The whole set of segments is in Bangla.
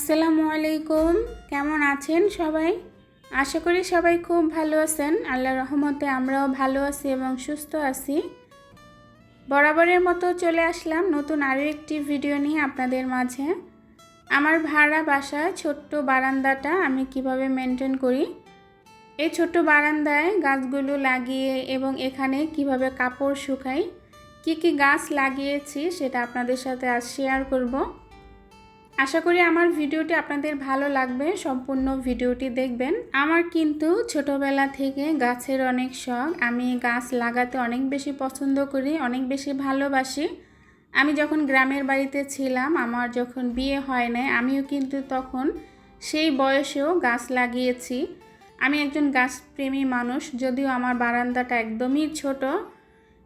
আসসালামু আলাইকুম। কেমন আছেন সবাই? আশা করি সবাই খুব ভালো আছেন। আল্লাহ রহমতে আমরাও ভালো আছি এবং সুস্থ আছি। বরাবরের মতো চলে আসলাম নতুন আরও একটি ভিডিও নিয়ে আপনাদের মাঝে। আমার ভাড়া বাসায় ছোট্ট বারান্দাটা আমি কীভাবে মেনটেন করি? এই ছোট্ট বারান্দায় গাছগুলো লাগিয়ে এবং এখানে কীভাবে কাপড় শুকাই, কি কি গাছ লাগিয়েছি সেটা আপনাদের সাথে আজ শেয়ার করব। আশা করি আমার ভিডিওটি আপনাদের ভালো লাগবে, সম্পূর্ণ ভিডিওটি দেখবেন। আমার কিন্তু ছোটবেলা থেকে গাছের অনেক শখ, আমি গাছ লাগাতে অনেক বেশি পছন্দ করি, অনেক বেশি ভালোবাসি। আমি যখন গ্রামের বাড়িতে ছিলাম, আমার যখন বিয়ে হয় নাই, আমিও কিন্তু তখন সেই বয়সেও গাছ লাগিয়েছি। আমি একজন গাছপ্রেমী মানুষ, যদিও আমার বারান্দাটা একদমই ছোট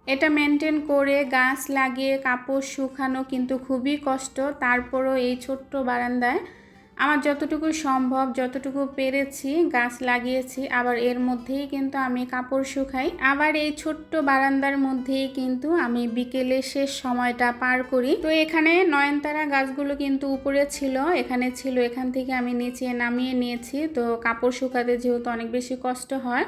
এটা মেনটেন করে গাছ লাগিয়ে কাপড় শুকানো কিন্তু খুবই কষ্ট। তারপরও এই ছোট্ট বারান্দায় আমার যতটুকু সম্ভব, যতটুকু পেরেছি গাছ লাগিয়েছি, আবার এর মধ্যেই কিন্তু আমি কাপড় শুকাই। আবার এই ছোট্ট বারান্দার মধ্যেই কিন্তু আমি বিকেলে শেষ সময়টা পার করি। তো এখানে নয়নতারা গাছগুলো কিন্তু উপরে ছিল, এখানে ছিল, এখান থেকে আমি নিচে নামিয়ে নিয়েছি। তো কাপড় শুকাতে যেহেতু অনেক বেশি কষ্ট হয়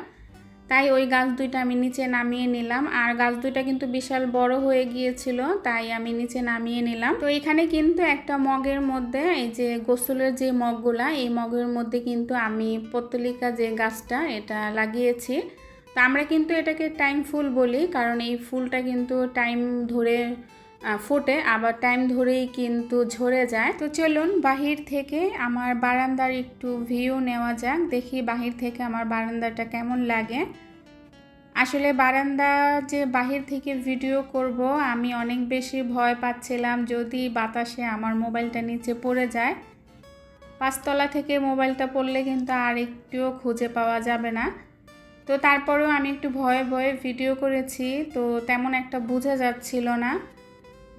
তাই ওই গাছ দুইটা আমি নিচে নামিয়ে নিলাম। আর গাছ দুইটা কিন্তু বিশাল বড় হয়ে গিয়েছিল, তাই আমি নিচে নামিয়ে নিলাম। তো এখানে কিন্তু একটা মগের মধ্যে, এই যে গোসলের যে মগগুলা, এই মগের মধ্যে কিন্তু আমি পত্তলিকা যে গাছটা, এটা লাগিয়েছি। তো আমরা কিন্তু এটাকে টাইম ফুল বলি, কারণ এই ফুলটা কিন্তু টাইম ধরে ফোটে, আবার টাইম ধরেই কিন্তু ঝরে যায়। তো চলুন বাহির থেকে আমার বারান্দার একটু ভিউ নেওয়া যাক, দেখি বাহির থেকে আমার বারান্দাটা কেমন লাগে। আসলে বারান্দা যে বাহির থেকে ভিডিও করব, আমি অনেক বেশি ভয় পাচ্ছিলাম যদি বাতাসে আমার মোবাইলটা নিচে পড়ে যায়। পাঁচতলা থেকে মোবাইলটা পড়লে কিন্তু আর একটুও খুঁজে পাওয়া যাবে না। তো তারপরেও আমি একটু ভয়ে ভয়ে ভিডিও করেছি, তো তেমন একটা বোঝা যাচ্ছিল না।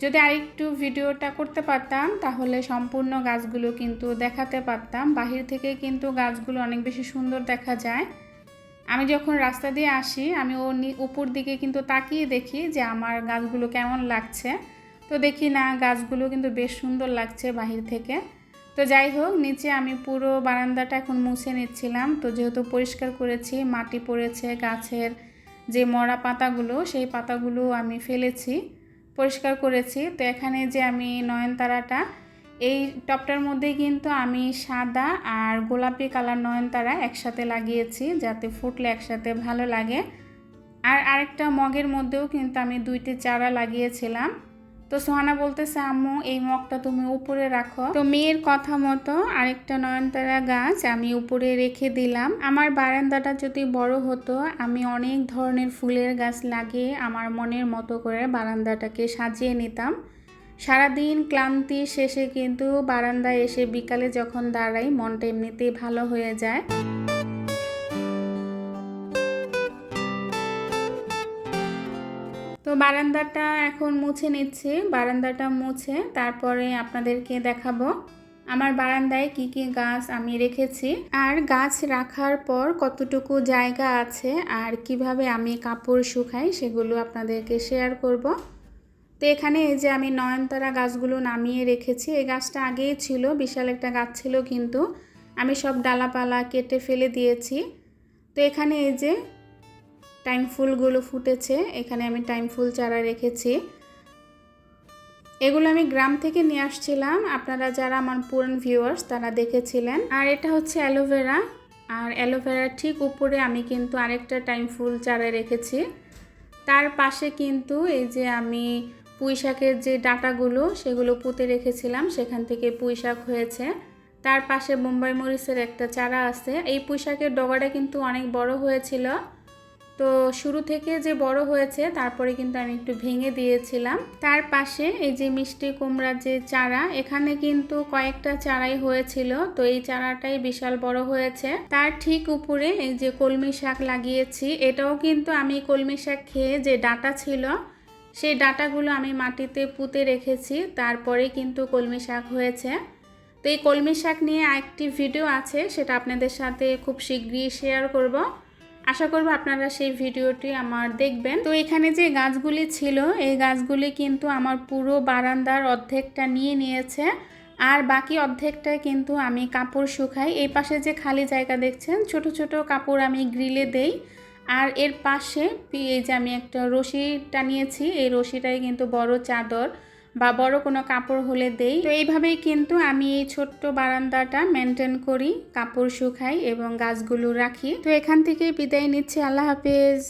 যদি আরেকটু ভিডিওটা করতে পারতাম, তাহলে সম্পূর্ণ গাছগুলো কিন্তু দেখাতে পারতাম। বাহির থেকে কিন্তু গাছগুলো অনেক বেশি সুন্দর দেখা যায়। আমি যখন রাস্তা দিয়ে আসি, আমি ও উপর দিকে কিন্তু তাকিয়ে দেখি যে আমার গাছগুলো কেমন লাগছে। তো দেখি না, গাছগুলো কিন্তু বেশ সুন্দর লাগছে বাহির থেকে। তো যাই হোক, নিচে আমি পুরো বারান্দাটা এখন মুছে নিচ্ছিলাম। তো যেহেতু পরিষ্কার করেছি, মাটি পড়েছে, গাছের যে মরা পাতাগুলো, সেই পাতাগুলো আমি ফেলেছি। পরিষ্কার করেছি। তো এখানে যে আমি নয়নতারাটা, এই টপটার মধ্যে কিন্তু আমি সাদা আর গোলাপি কালার নয়নতারা একসাথে লাগিয়েছি যাতে ফুটলে একসাথে ভালো লাগে। আর আরেকটা মগের মধ্যেও কিন্তু আমি দুইটি চারা লাগিয়েছিলাম। তো সোহানা বলতেছে, আম্মু, এই মগটা তুমি উপরে রাখো। তো মেয়ের কথা মতো আরেকটা নয়নতারা গাছ আমি উপরে রেখে দিলাম। আমার বারান্দাটা যদি বড় হতো, আমি অনেক ধরনের ফুলের গাছ লাগিয়ে আমার মনের মতো করে বারান্দাটাকে সাজিয়ে নিতাম। সারাদিন ক্লান্তি শেষে কিন্তু বারান্দায় এসে বিকালে যখন দাঁড়াই, মনটা এমনিতেই ভালো হয়ে যায়। তো বারান্দাটা এখন মুছে নিচ্ছি, বারান্দাটা মুছে তারপরে আপনাদেরকে দেখাবো। আমার বারান্দায় কি কি গাছ আমি রেখেছি আর গাছ রাখার পর কতটুকু জায়গা আছে আর কীভাবে আমি কাপড় শুকাই সেগুলো আপনাদেরকে শেয়ার করব। তো এখানে এই যে আমি নয়নতারা গাছগুলো নামিয়ে রেখেছি, এই গাছটা আগেই ছিল, বিশাল একটা গাছ ছিল কিন্তু আমি সব ডালাপালা কেটে ফেলে দিয়েছি। তো এখানে এই যে টাইম ফুলগুলো ফুটেছে, এখানে আমি টাইম ফুল চারা রেখেছি। এগুলো আমি গ্রাম থেকে নিয়ে আসছিলাম, আপনারা যারা আমার পুরান ভিউয়ার্স তারা দেখেছিলেন। আর এটা হচ্ছে অ্যালোভেরা আর অ্যালোভেরার ঠিক উপরে আমি কিন্তু আরেকটা টাইম ফুল চারা রেখেছি। তার পাশে কিন্তু এই যে আমি পুঁই শাকের যে ডাটাগুলো, সেগুলো পুঁতে রেখেছিলাম, সেখান থেকে পুঁই শাক হয়েছে। তার পাশে বোম্বাই মরিচের একটা চারা আছে। এই পুঁই শাকের ডগাটা কিন্তু অনেক বড় হয়েছিল। তো শুরু থেকে যে বড় হয়েছে, তারপরে কিন্তু আমি একটু ভেঙে দিয়েছিলাম। তার পাশে এই যে মিষ্টি কুমড়ার যে চারা, এখানে কিন্তু কয়েকটা চারাই হয়েছিল। তো এই চারাটাই বিশাল বড় হয়েছে। তার ঠিক উপরে এই যে কলমি শাক লাগিয়েছি, এটাও কিন্তু আমি কলমি শাক খেয়ে যে ডাটা ছিল, সেই ডাটাগুলো আমি মাটিতে পুঁতে রেখেছি। তারপরে কিন্তু কলমি শাক হয়েছে। তো এই কলমি শাক নিয়ে আরেকটি ভিডিও আছে, সেটা আপনাদের সাথে খুব শীঘ্রই শেয়ার করব। আশা করব আপনারা সেই ভিডিওটি আমার দেখবেন। তো এখানে যে গাছগুলি ছিল, এই গাছগুলি কিন্তু আমার পুরো বারান্দার অর্ধেকটা নিয়ে নিয়েছে। আর বাকি অর্ধেকটায় কিন্তু আমি কাপড় শুকাই। এই পাশে যে খালি জায়গা দেখছেন, ছোট ছোট কাপড় আমি গ্রিলে দেই। আর এর পাশে এই যে আমি একটা রশি টানিয়েছি এই রশিটাই কিন্তু বড় চাদর। বা বড় কোনো কাপড় হলে দেই। তো এইভাবেই কিন্তু আমি এই ছোট্ট বারান্দাটা মেনটেন করি, কাপড় শুকাই এবং গাছগুলো রাখি। তো এখান থেকে বিদায় নিচ্ছি, আল্লাহ হাফেজ।